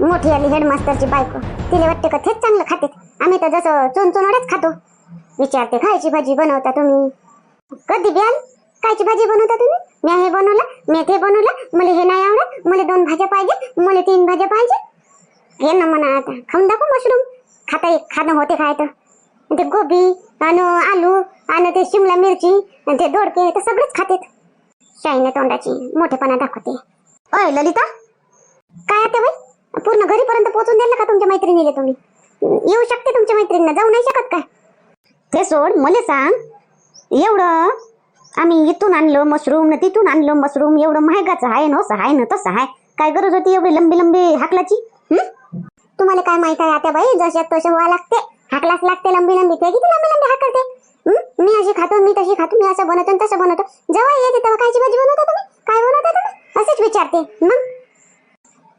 मोठी आली हेडमास्टरची बायको. तिला वाटते का तेच चांगलं खाते आम्ही तर जसं चोन खातो. विचारते खायची भाजी बनवता तुम्ही? कधी बियाल कायची भाजी बनवता तुम्ही? मी हे बनवलं मी ते बनवलं मला हे नाही आवडत मला दोन भाज्या पाहिजे मला तीन भाज्या पाहिजे. हे ना म्हणा आता खाऊन दाखव मशरूम. खाता खाणं होते खायचं ते गोबी आणि आलू आणि ते शिमला मिरची आणि ते दोडके ते सगळेच खातेत. शाईने तोंडाची मोठेपणा दाखवते. अय ललिता. काय आता बाई? पूर्ण घरीपर्यंत पोहोचून द्याल का तुमच्या मैत्रिणीला तुम्ही? येऊ शकते तुमच्या मैत्रिणीला जाऊ नाही शकत काय ते सोड मला सांग. एवढं आम्ही इथून आणलं मशरूम न तिथून आणलं मशरूम एवढं महागाचं आहे ना असं आहे ना तसं आहे. काय गरज होती एवढी लंबी लंबी हाकलाची? तुम्हाला काय माहीत आहे आता बाई जशा तसं व्हावं लागते. हाकलाच लागते लंबी लंबी ते किती लंबी लंबी हाकलते? मी अशी खातो मी तशी खातो मी असं बनवतो तसं बनवतो. जेव्हा येते तेव्हा कायची भाजी बनवता तुम्ही? काय बनवता तुम्ही? असंच विचारते. मग?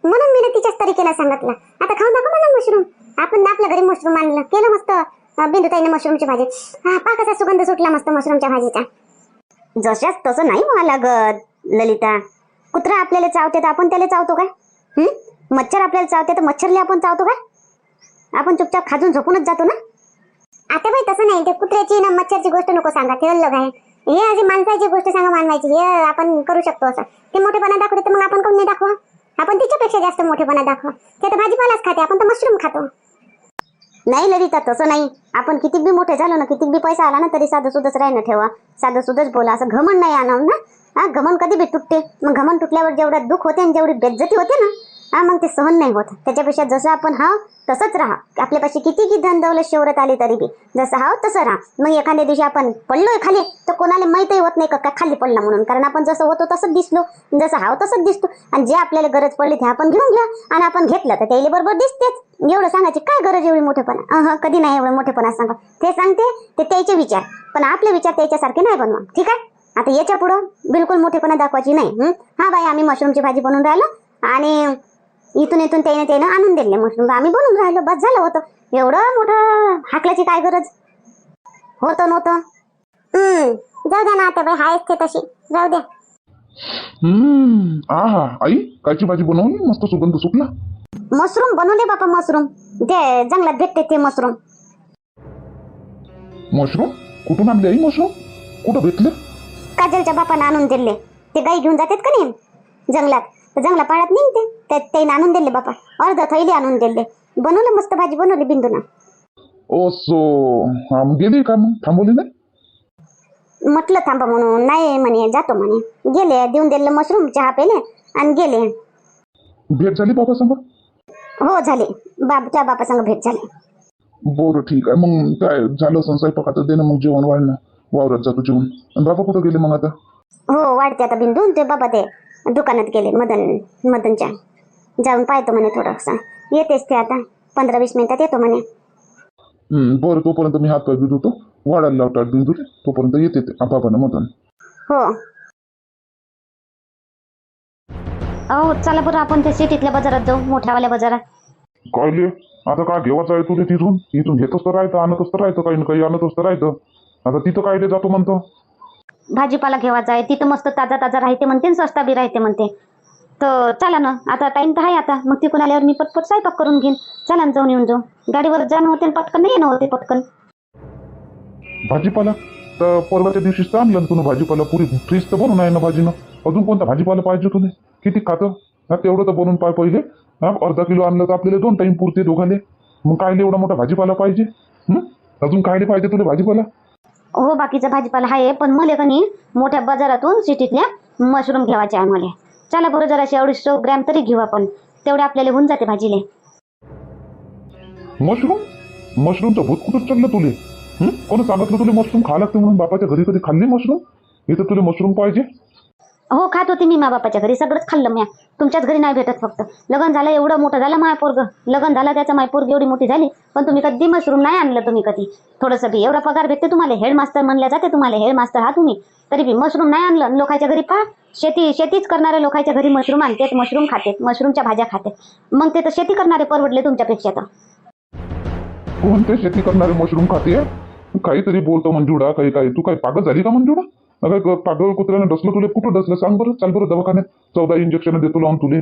म्हणून मी तिच्याच तरीकेला सांगितलं. आता खाऊन दाखव मला मशरूम आपण आपल्या घरी मशरूम आणलं. केलं मस्त. बिंदुताईने मशरूमची भाजी. हा पाकाचा सुगंध सुटला मस्त मशरूमच्या भाजीचा. जशाच तसं नाही व्हावं लागत ललिता. कुत्रा आपल्याला चावते तर आपण त्याला चावतो काय? हम्म मच्छर आपल्याला चावते तर मच्छरले आपण चावतो काय? आपण चुपचाप खाजून झोपूनच जातो ना? आता बाई तसं नाही. ते कुत्र्याची ना मच्छरची गोष्ट नको सांगा. ते अलग आहे. हे अशी माणसाची गोष्ट सांगा मानवायची. हे आपण करू शकतो असं. ते मोठेपणा दाखवते तर मग आपण कोण नाही दाखवा. आपण तिच्यापेक्षा जास्त मोठेपणा दाखवा. ते तर भाजीपालाच खाते आपण तर मशरूम खातो. नाही ललिता तसं नाही. आपण किती बी मोठे झालो ना किती बी पैसा आला ना तरी साधं सुधच राहिलं ठेवा. साधं सुधच बोला. असं घमन नाही आणव ना? हा घमन कधी बी तुटते. मग घमन तुटल्यावर जेवढं दुःख होते आणि जेवढी बेज्जती होते ना हा मग ते सहन नाही होत. त्याच्यापेक्षा जसं आपण हा तसंच राहा. आपल्यापाशी किती की धन दौलत शहरत आली तरी बी. जसं हा तसं राहा. मग एखाद्या दिवशी आपण पडलोय खाली तर कोणाला माहितही होत नाही का काय खाली पडला म्हणून. कारण आपण जसं होतो तसंच दिसलो. जसं हाव तसंच दिसतो. आणि जे आपल्याला गरज पडली ते आपण घेऊन घ्या. आणि आपण घेतलं तर त्याला बरोबर दिसतेच. एवढं सांगायची काय गरज एवढी मोठेपणा? अह कधी नाही एवढं मोठेपणा सांगा. ते सांगते ते त्याचे विचार. पण आपले विचार त्याच्यासारखे नाही बनवा. ठीक आहे? आता याच्या पुढं बिलकुल मोठेपणा दाखवायची नाही. हा बाई आम्ही मशरूमची भाजी बनवून राहिलो. आणि इथून इथून त्याने त्यानं आणून दिले मशरूम आम्ही बनवून राहिलो बस झालं होतं. एवढं मोठं हाकल्याची काय गरज? होतं नव्हतं. हम्म जाऊ द्या ना आता बाई हायच ते तशी. जाऊ द्या. हम्म आहा आई कायची भाजी बनवली मस्त सुगंध सुटला. मशरूम बनवले बापा मशरूम. ते जंगलात भेटते ते मशरूम. मशरूम? कुठून आणले आई मशरूम? कुठं भेटले? काजलच्या बापानं आणून दिले. ते गाई घेऊन जातात का नाही? जंगलात. जंगला पाळत निघते. ते त्याने आणून दिले बापा. अर्ध थैली आणून दिले. बनवलं मस्त भाजी बनवली बिंदून. ओ सो हा मग गेली का मग? थांबवली नाही? म्हटलं थांबा म्हणून. नाही म्हणे जातो म्हणे. गेले देऊन दिलं मशरूम चहा पेले आणि गेले. भेट झाली बाबा संग? हो झाले. बाबच्या बापासंग भेट झाली. बरं ठीक आहे. मग काय झालं असं स्वयंपाकाचं दे ना मग जेवण वाढणं वावरात जातो जेवण. आणि बाबा कुठं गेले मग आता? हो वाढते आता बिंदू ते बाबा ते दुकानात गेले मदन मदनच्या. जाऊन पाहतो म्हणे थोडंसं. येतेच ते आता. पंधरा वीस मिनिटात येतो म्हणे. हम्म, बरं तोपर्यंत मी हात पाय धुत होतो. वाढायला बिंदुले तोपर्यंत येते ते. बाबानं मधून हो. अहो चला बरं आपण ते सिटीतल्या बाजारात जाऊ. मोठ्यावाल्या बाजारात. काय ले? आता काय घेवायचं आहे तुले तिथून? इथून घेतच तर राहतं आणतच तर राहतं काही ना काही आणतच तर राहतं आता तिथं काय ले जातो म्हणतो? भाजीपाला घेवायचा आहे तिथं मस्त ताजा ताजा राहते म्हणते स्वस्ता बी राहते म्हणते. तर चला ना आता टाईम तर आहे आता. मग तिकून आल्यावर मी पटपट स्वयंपाक करून घेईन. चला ना जाऊन येऊन जाऊ. गाडीवर जाणं होते पटकन नाही येणं होते पटकन. भाजीपाला? तर परवाच्या दिवशीच आणलं तुला भाजीपाला पुरी. फ्रीज तर बनवून आहे ना भाजीनं. अजून कोणता भाजीपाला पाहिजे तुला? किती खातं? हा तेवढं तर बनवून पाय पहिले. हा अर्धा किलो आणलं तर आपल्याला दोन टाईम पुरते दोघाले. मग कायले एवढा मोठा भाजीपाला पाहिजे? अजून कायले पाहिजे तुला भाजीपाला? हो बाकीचा भाजीपाला आहे पण मला कनी मोठ्या बाजारातून सिटीतल्या मशरूम घ्यावायचे आहे मला. चला बरं जराशे अडीचशे ग्रॅम तरी घेऊ आपण. तेवढे आपल्याला होऊन जाते भाजीले. मशरूम? मशरूमचं भूत कुठं चढलं तुले. हं? कोणी सांगितलं तुला मशरूम खायला लागते म्हणून बापाच्या घरी कधी खाल्ली मशरूम? इथं तुला मशरूम पाहिजे. हो खात होते मी मा बापाच्या घरी. सगळंच खाल्लं म्या. तुमच्याच घरी नाही भेटत फक्त. लग्न झालं एवढं मोठं झालं माय पोरग. लग्न झालं त्याचं माय पोरग एवढी मोठी झाली पण तुम्ही कधी मशरूम नाही आणलं तुम्ही कधी? थोडंसं बी एवढा पगार भेटते तुम्हाला. हेडमास्टर म्हणल्या जाते तुम्हाला. हेडमास्टर हा तुम्ही. तरी बी मशरूम नाही आणलं. लोकांच्या घरी पहा शेती शेतीच करणाऱ्या लोकांच्या घरी मशरूम आणतात मशरूम खातात मशरूमच्या भाज्या खातात. मग ते तर शेती करणारे परवडले तुमच्यापेक्षा तर. कोणते शेती करणारे मशरूम खाते? काहीतरी बोलतो मंजुडा काही काही. तू काही पागल झाली का मंजुडा अगं पागल कुत्र्यानं डसलं तुला कुठं डसलं? सांग बरं चाल बरं दवाखान्यात. चौदा इंजेक्शन देतो लावून तुले.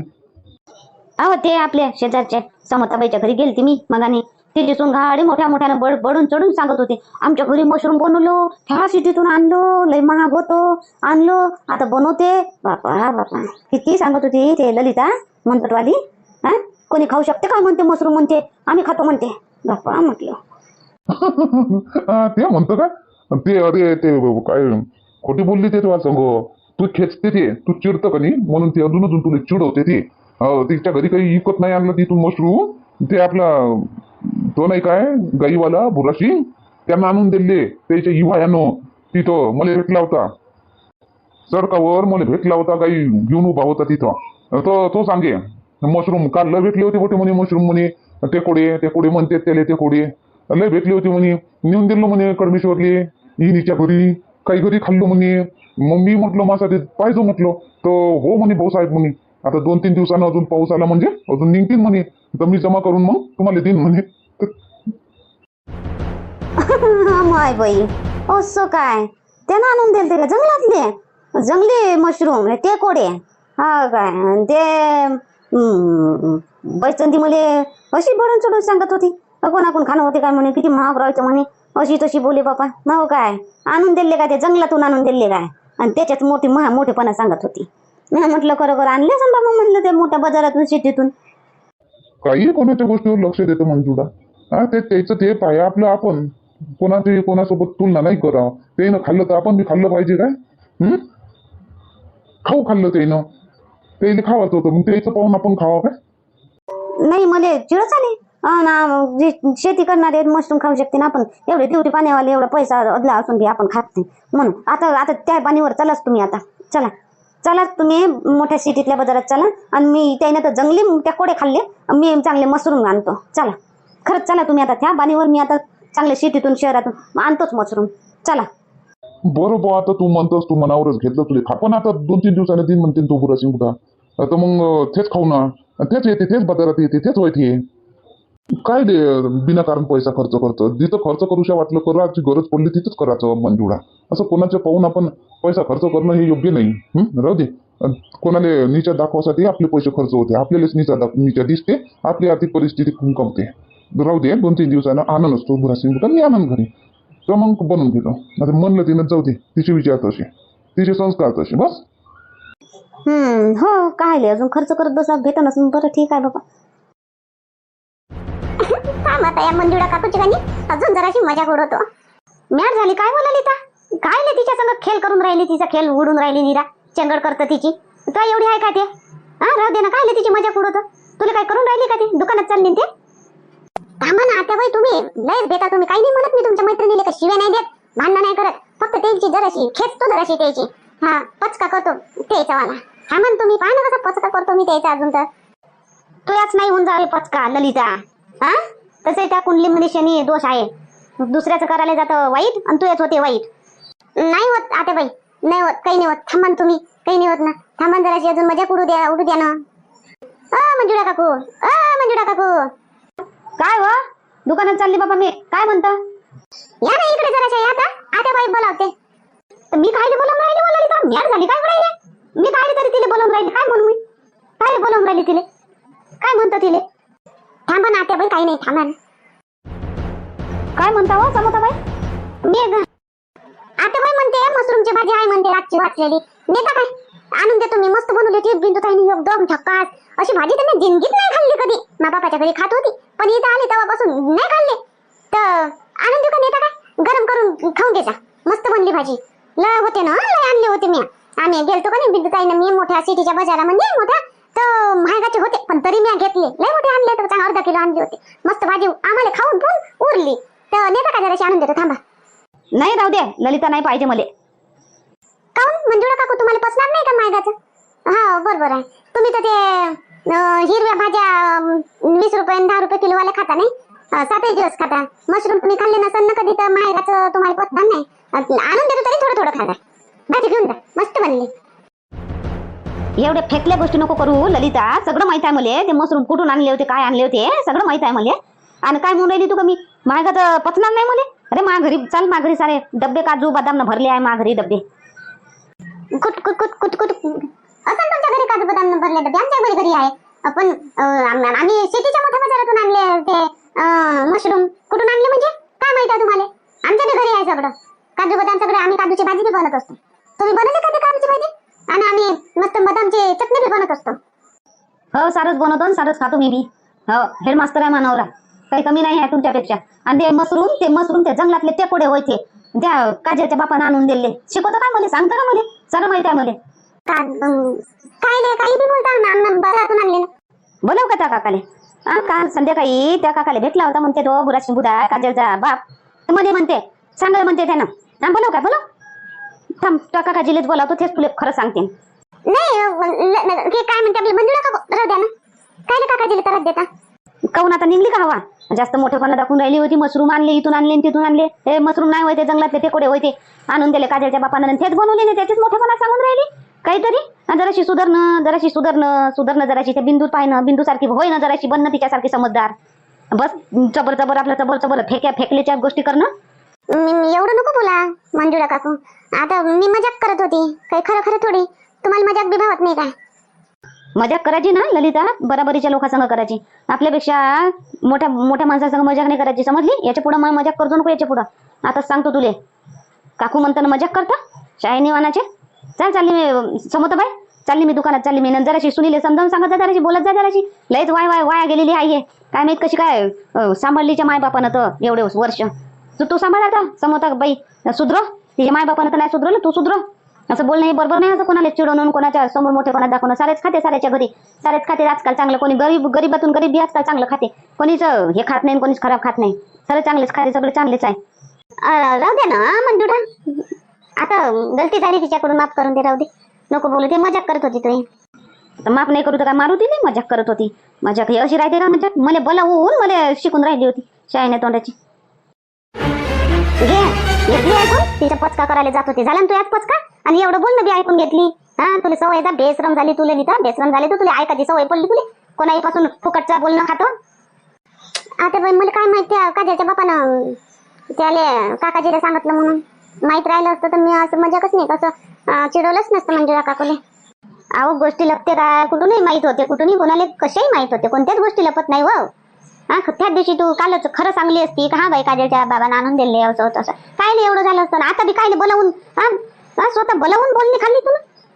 अहो ते आपल्या शेजारच्या समताबाईच्या घरी गेलती मी मगाने. ते दिसून गाडी मोठ्या मोठ्यानं बड बडून चढून सांगत होते. आमच्या घरी मशरूम बनवलो. ह्या सिटीतून आणलो. लय महाग होतो. आणलो. आता बनवते. बापा बापा. किती सांगत होती ते ललिता म्हणतवाली हा? कोणी खाऊ शकते का म्हणते मशरूम म्हणते? आम्ही खातो म्हणते. बापा म्हटलं. ते म्हणतो का? ते अरे ते काय खोटी बोलली ते तुला संग तू खेचते ते तू चिडतं का नाही? म्हणून ते अजून अजून तुला चिडवते ते. तिच्या घरी काही विकत नाही आणलं तिथून मशरूम ते आपला तो नाही काय गाईवाला बुराशी? त्यांना आणून दिले त्याच्या इवायानं तिथं मला भेटला होता. सडकावर मला भेटला होता गाई घेऊन उभा होता तिथं. तो तो सांगे मशरूम काल लय भेटले होते मोठे म्हणे मशरूम म्हणे. ते कोडे ते कोडे म्हणते त्याले ते कोडे. लय भेटली होती म्हणे. नेऊन दिलं म्हणे कडमेश्वरले इनीच्या घरी. काही घरी खाल्लो म्हणे मग मी म्हटलं ते पाहिजे म्हटलं. तर हो म्हणे भाऊसाहेब म्हणे. आता दोन तीन दिवसानं अजून पाऊस आला म्हणजे अजून निघतील म्हणे. तर मी जमा करून मग तुम्हाला देईन म्हणे. माय बाई असं काय? त्यानं आणून दिले ते जंगलातले? जंगली मशरूम ते कोडे? हा काय? ते बैचंदी मुले अशी बडून चढून सांगत होती. कोणाकोण खाणं होते काय म्हणे? किती महाग राहायचं म्हणे. अशी तशी बोले बापा हो काय? आणून दिले काय ते? जंगलातून आणून दिले काय? आणि त्याच्यात मोठी महा मोठेपणा सांगत होती. मी म्हटलं खरं खरं आणले असं? बाबा म्हणलं ते मोठ्या बाजारातून सिटीतून काही कोणाच्या गोष्टीवर लक्ष देतो मंजुळा हा ते त्याचं ते पाय आपलं आपण. कोणाची कोणासोबत तुलना नाही करावं. त्यानं खाल्लं तर आपण बी खाल्लं पाहिजे काय? हं? खाऊ खाल्लं त्यानं त्याला खावायचं होतं मग त्याचं पाहून आपण खावा काय? नाही मला चिडच आली. ना जे शेती करणारे मशरूम खाऊ शकते ना आपण. एवढे ड्युटी पाण्यावाले एवढा पैसा अदला असून बी आपण खात नाही. म्हणून आता आता त्या पाणीवर चलाच तुम्ही आता. चला. चला तुम्ही मोठ्या सिटीतल्या बाजारात चला. आणि मी त्याने तर जंगली त्या कोडे खाल्ले. मी चांगले मशरूम आणतो. चला. खरंच चला तुम्ही आता. त्या पाणीवर मी आता चांगल्या सिटीतून शहरातून आणतोच मशरूम. चला. बरं आता तू म्हणतोस तू मनावरच घेतलं तुझे खा. पण आता दोन तीन दिवसाने दिन म्हणते तो बुरा सिंगुडा आता मग तेच खाऊ ना. तेच येते तेच बाजारात येते तेच वाईट काय दे बिनाकारण पैसा खर्च करतो? जिथं खर्च करूशा वाटलं करायची गरज पडली तिथंच करायचं मंजुळा. असं कोणाच्या पाहून आपण पैसा खर्च करणं हे योग्य नाही. राहू दे. कोणाला नीचा दाखवासाठी आपले पैसे खर्च होते. आपल्यालाच नीचा दाख नीचा दिसते. आपली आर्थिक परिस्थिती कमते राहू दे दोन तीन दिवसानं आनंद असतो भुरासिंग सिंगुडा मी आनंद घरी. तर मग बनवून घेतो. आता म्हणलं तिनं जाऊ दे. तिचे विचार तसे. तिचे संस्कार तसे. बस. हम्म हो काय अजून खर्च करत बसा भेटन नसून बरं ठीक आहे बाबा. काम आता या मंजुळा काकूची गाणी अजून जराशी मजा उडवतो मॅट झाली काय बोलाली ता काय ले तिच्या संग खेळ करून राहिली तिचा खेळ उडून राहिली निरा. चंगड करतं तिची. काय एवढी आहे का ते? हा राहू दे ना काय ले तिची मजा उडवतो तुला काय करून राहिली का ती? दुकानात चालली ते? थांबा ना आता बाई तुम्ही लयच बेता तुम्ही काही नाही म्हणत मी तुमच्या मैत्रिणीला का शिव्या नाही देत भांडण नाही करत. फक्त त्यांची जराशी खेचतो जराशी त्याची. हा पचका करतो त्याचा वाला हा म्हण तुम्ही पाहा ना कसा पचका करतो मी त्याचा अजून तर. तुलाच नाही होऊन जावे पचका ललिता. हा? तसे त्या कुंडलीमध्ये शनी दोष आहे. दुसऱ्याचं करायला जातं वाईट आणि तू येत होते वाईट. नाही होत आता बाई नाही होत. काही नाही होत. थांबा तुम्ही. काही नाही होत ना. थांबा ना जराशी. अजून मजा उडू द्या उडू द्या ना. अ मंजुळा काकू. अ मंजुळा काकू. काय व दुकानात चालली बाबा मी. काय म्हणता? या ना इकडे जराशा. या आता. आता बाई बोलावते. तर मी काय बोलून राहिली बोलाली का मॅट झाली काय बोलायले मी काय तरी तिला बोलून राहिली. काय म्हणू मी? काय बोलून राहिली तिले. काय म्हणतो तिले? थांबा ना आता बाई काही नाही थांबा ना. काय म्हणता हो समोताबाई? मी ग- आता बाई म्हणते? मशरूमची भाजी आहे म्हणते रातची वाचलेली. देता काय? आणून देतो मी मस्त बनवली होती बिंदू ताईने एकदम झक्कास अशी भाजी तर मी जिंदगीत नाही खाल्ली कधी. मा बापाच्या घरी खात होती पण इथं आली तेव्हापासून नाही खाल्ली. तर आणून देऊ का नेता काय? गरम करून खाऊन घ्यायचा मस्त बनली भाजी. लय होते ना लय आणले होते मी. आम्ही गेलतो का नाही बिंदू ताईनं मी मोठ्या सिटीच्या बाजारामध्ये मोठ्या महागाचे होते पण तरी मी घेतले. लय मोठे आणले तर चांगला अर्धा किलो आणले होते. मस्त भाजी आम्हाला खाऊन पण उरली. तर नेता का जराशी आणून देतो थांबा. नाही राहू दे. ललिता नाही पाहिजे मले. काऊन मंजुळा काकू तुम्हाला पसणार नाही का मायगाचं हा बरोबर आहे. तुम्ही तर ते हिरव्या भाज्या वीस रुपये दहा रुपये किलोवाल्या खाता नाही? सातही दिवस खाता. मशरूम तुम्ही खाल्ले नसेल ना कधी तर मायगाचं तुम्हाला पसणार नाही. आणून देतो तरी थोडं थोडं खाता. भाजी घेऊन जा. मस्त बनली. एवढ्या फेकल्या गोष्टी नको करू ललिता. सगळं माहीत आहे मले. ते मशरूम कुठून आणले होते काय आणले होते सगळं माहीत आहे मले. आणि काय म्हणून राहिली तू का मी? माझ्या तर पचणार नाही मले? अरे मा घरी चाल मा घरी सारे डब्बे काजू बदाम भरले आहे मा घरी डब्बे. कुट कुट कुट कुट कुट असं तुमच्या घरी काजू बदाम भरले डबे आमच्या घरी घरी आहे. पण आम्ही शेतीच्या मोठ्या बाजारातून आणले ते मशरूम. कुठून आणले म्हणजे? काय माहिती आहे तुम्हाला? आमच्या घरी आहे सगळं. काजू बदाम सगळं आम्ही काजूची भाजी बी बनत असतो. तुम्ही बनवले का काजूची भाजी? आणि आम्ही मस्त बदामची चटणी बी बनवत असतो. हो सारच बनवतो आणि सारच खातो मी बी. हो हेडमास्तर आहे मानवरा. काही कमी नाही आहे तुमच्यापेक्षा. आणि ते मशरूम ते मशरूम ते जंगलातले ते पुढे होते त्या काजलच्या बापानं आणून दिले. शिकवतो काय मला? सांगता का मला? सारं माहिती आहे मला. का- काय नाही काही बी बोलता आणले बोलव का त्या काकाले? हा काल संध्याकाळी त्या काकाला भेटला होता म्हणते तो बुराशी बुधा काजलचा बाप. मध्ये म्हणते सांगा म्हणते त्यानं. बोलव का बोलव? थांब त्या काकाजीलेच बोलावतो तेच तुला खरं सांगते. नाही अं, ल- ल- काय म्हणते आपली मंजुळा का राहू द्या ना. काय नाही काकाजीला त्रास देता? काहून आता निघली का हवा? जास्त मोठेपणा दाखवून राहिली होती मशरूम आणले इथून आणले आणि तिथून आणले. हे मशरूम नाही होते जंगलातले ते कोडे होते. आणून दिले काजलच्या बापानं आणि तेच बनवले नाही त्याचीच मोठेपणा सांगून राहिली? काहीतरी? आणि जराशी सुधारणं जराशी सुधारणं सुधारणं जराशी त्या बिंदू पाहिणं बिंदू सारखी होय ना जराशी बनणं तिच्यासारखी समजदार. बस चबर चबर आपलं चबर चबर फेक्या फेकल्याच्या गोष्टी करणं. मी एवढं नको बोला मंजुळा काकू. आता मी मजाक करत होती. काही खरं खरं थोडी. तुम्हाला मजाक बी भावत नाही काय मजाक करायची ना ललिता? बराबरीच्या लोकांसंग करायची. आपल्यापेक्षा मोठ्या मोठ्या माणसासंग मजाक नाही करायची समजली? याच्या पुढं मला मजाक करतो नको याच्या पुढं. आता सांगतो तुले. काकू म्हणताना मजाक करता? शाळेने वानाचे चल चालली मी समोर बाय चालली मी दुकानात चालली मी. नंतर अशी सुनीले समजावून सांगत जा जराशी बोलत जा जराशी. लयच वाय वाय वाया गेलेली आहे. काय माहीत कशी काय सांभाळलीच्या मायबापानं तर एवढे वर्ष. तू तू सांभाळ आता समोर बाई. सुधरो. तिच्या मायबापानं तर नाही सुधरवलं तू सुधरो. असं बोलणं हे बरोबर नाही असं कोणाला चिडवून कोणाच्या समोर मोठेपणा दाखवणं. सारेच खाते साऱ्याच्या घरी. सारेच खाते आजकाल चांगलं. कोणी गरीब गरीबातून गरीब बी आजकाल चांगलं खाते. कोणीच हे खात नाही कोणीच खराब खात नाही. सगळे चांगलेच खाते सगळे चांगलेच आहे. राहू दे ना मंजुळा आता गलती झाली तिच्याकडून माफ करून दे राहू दे. नको बोलू ते मजाक करत होती तुम्ही माफ नाही करू तर काय मारू ती नाही मजाक करत होती. मजाक ही अशी राहते का मजाक मला बोलावून मला शिकून राहिली होती शाळेने तोंडाची. घेतली ऐकून. तिचा पचका करायला जात होती. झाला ना तू आज पचका? आणि एवढं बोलणं बी ऐकून घेतली. हा तुला सवय जा बेसरम झाली तुला नीता बेसरम झाली तर तुला ऐकायची सवय पडली तुला. कोणाही पासून फुकटचा बोलणं खातो? आता बाई मला काय माहिती काजाच्या बापानं त्याले काकाजीला सांगितलं म्हणून. माहीत राहिलं असतं तर मी असं मजाकच नाही कसं चिडवलंच नसतं म्हणजे काकुले. अहो गोष्टी लपते का? कुठूनही माहीत होते कुठूनही कोणाला कशाही माहीत होते. कोणत्याच गोष्टी लपत नाही हो. हा त्याच दिवशी तू कालच खरं सांगली असती का? हा बाई काजलच्या बाबांना आणून दिले असं होतं असं. काय एवढं झालं असतं? आता बी काय बोलावून हा? स्वतः बोलावून बोलली खाल्ली तू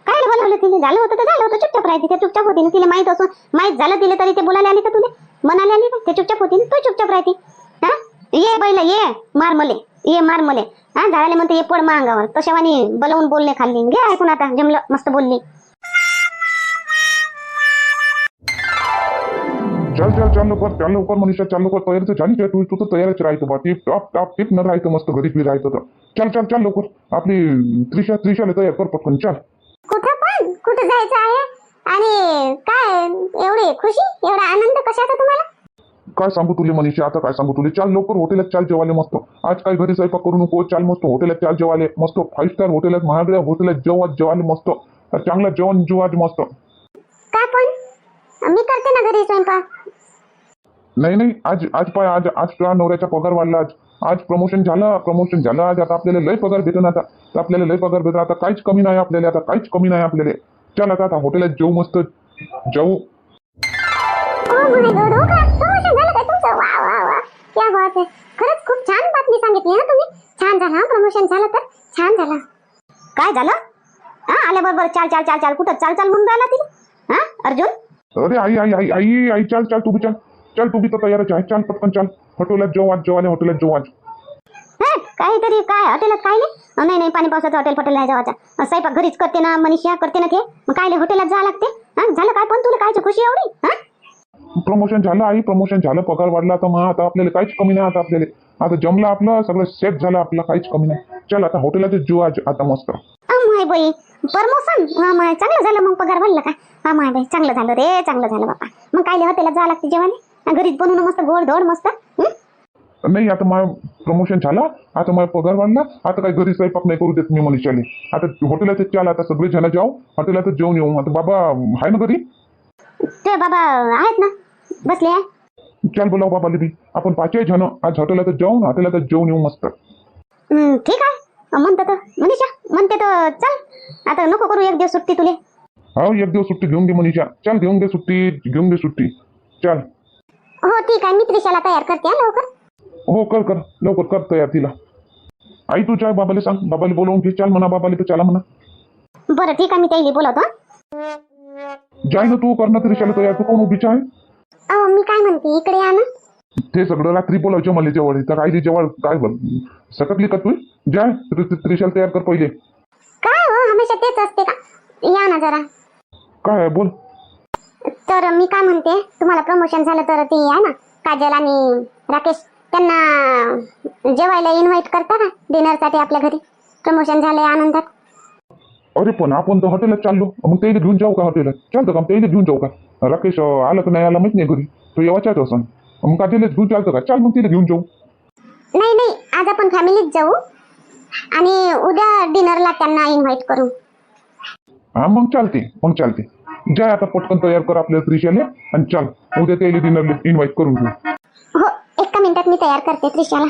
काय बोलावलं तिने? झालं होतं तर झालं होतं. चुपचाप राहते ते चुपचाप होती तिला माहीत असून. माहीत झालं तिला तरी ते बोलायला आली का तुले? मनाला आली का? ते चुपचाप होती ना? तू चुपचाप राहते हा? ये बैला ये. मार मले ये मार मले हा झाडाले म्हणते ये पड मा तशावानी बोलावून बोलणे खाल्ली. घे ऐकून आता जमलं मस्त बोलली. चल चल चल लवकर चल लवकर मनीषा चल लवकर तयारी तर झाली तू तू तर तयारच राहायचं बा. टिप टॉप टॉप टिप न राहायचं मस्त घरीच बी राहायचं तर. चल चल चल लवकर आपली त्रिशा त्रिशाला तयार कर पटकन. चल. कुठं पण कुठं जायचं आहे? आणि काय एवढी खुशी एवढा आनंद कशाचा तुम्हाला? काय सांगू तुले मनीषा आता काय सांगू तुले? चाल लवकर हॉटेलात चाल जेवाले मस्त. आज काय घरी स्वयंपाक करू नको. चाल मस्त हॉटेलात चाल जेवाले मस्त फाईव्ह स्टार हॉटेलात महागड्या हॉटेलात जेवा जेवाले मस्त. चांगला जेवण जेवा मस्त. काय पण? मी करते ना घरी स्वयंपाक. नाही नाही आज आज पाय आज आज नवऱ्याचा पगार वाढला आज. आज प्रमोशन झालं प्रमोशन झालं आज आता आपल्याला लय पगार भेटून आता. तर आपल्याला लय पगार भेटून आता काहीच कमी नाही आपल्याला आता काहीच कमी नाही आपल्याला. चल आता आता हॉटेलात जेऊ मस्त. जेऊ. हो खरंच खूप छान बातमी सांगितली ना तुम्ही. छान झालं प्रमोशन झालं तर. छान झालं. काय झालं? हा आल्याबरोबर चाल चाल चाल चाल. कुठं? चाल चाल म्हणून राहिला तिला हा अर्जुन? अरे आई आई आई आई आई चल चल तू बी चल. चल तू बी तर तयारच आहे. चल पटकन चल. हॉटेलात जेऊ आज जेवाले हॉटेलात जेऊ आज हे, काहीतरी काय हॉटेलात काय नाही? नाही नाही पाणी पावसाचं हॉटेल फॉटेल नाही जावाचं. स्वयंपाक घरीच करते ना मनीषा करते ना ते. मग काय हॉटेलात जावं लागते? हा झालं काय पण तुला कायची खुशी एवढी? हा? प्रमोशन झालं आई प्रमोशन झालं. पगार वाढला आता मग आता आपल्याला काहीच कमी नाही आता आपल्याला. आता जमलं आपलं सगळं सेट झालं आपलं काहीच कमी नाही. चल आता हॉटेलात जेऊ आज आता मस्त. माय बाई प्रमोशन हा माय चांगलं झालं मग पगार वाढला का? हा माय बाई चांगलं झालं रे चांगलं झालं बापा. मग काय हॉटेलात जावं लागते जेवायला? घरीच बनवून मस्त गोड धोड मस्त हं? नाही आता माझं प्रमोशन झाला. आता माझा पगार वाढला. आता काही घरी स्वयंपाक नाही करू देत मी मनीषाने आता हॉटेलात चाल आता सगळे जण जाऊ हॉटेलात जेवून येऊ. आता बाबा आहे ना घरी? ते बाबा आहेत ना? बसले आहे? चल बोलाव बाबाला बी आपण पाचही जण आज हॉटेलात जाऊन हॉटेलात जेवून येऊ मस्त. हं, ठीक आहे. म्हणते तर. मनीषा म्हणते तर चल. आता नको करू एक दिवस सुट्टी तुले. हो एक दिवस सुट्टी घेऊन घे मनीषा. चल घेऊन घे सुट्टी घेऊन घे सुट्टी. चल. हो ठीक आहे. मी त्रिशाला तयार करते हा लवकर. हो कर कर. लवकर कर तयार तिला. आई तू चाय बाबाला सांग. बाबाला बोलवून घे. चाल म्हणा बाबाला तर चला म्हणा. बरं ठीक आहे. मी त्याला बोलवतो हं. जाय ना तू कर ना त्रिशाला तयार. तू कोण उभीच आहे अहो मी काय म्हणते? इकडे या ना. ते सगळं रात्री बोलायचं मला जेवळ तर आई जेवळ काय बोल सकटली का तू? जाय. त्रि- त्रि- त्रिशाला तयार कर पहिले. काय हो? हमेशा तेच असते का? या ना जरा. काय आहे? बोल. तर मी काय म्हणते तुम्हाला प्रमोशन झालं तर ते आहे ना काजल आणि राकेश त्यांना जेवायला इन्व्हाइट करता का डिनरसाठी आपल्या घरी. प्रमोशन झालंय आनंदात. अरे पण आपण तर हॉटेलात चाललो. मग त्याला घेऊन जाऊ का हॉटेलात चालतं का? त्याला घेऊन जाऊ का? राकेश आलं का नाही आला माहीत नाही घरी. तो येवाच्याच असं मग का त्याला घेऊन चालतं का? चाल मग तिला घेऊन जाऊ. नाही नाही आज आपण फॅमिलीत जाऊ. आणि उद्या डिनरला त्यांना इन्व्हाइट करू. हा मग चालते मग चालते. जाय आता पटकन तयार कर आपल्या त्रिशाने आणि चल. उद्या त्याला डिनरला इन्व्हाइट करून घेऊ. हो एका मिनिटात मी तयार करते त्रिशाला.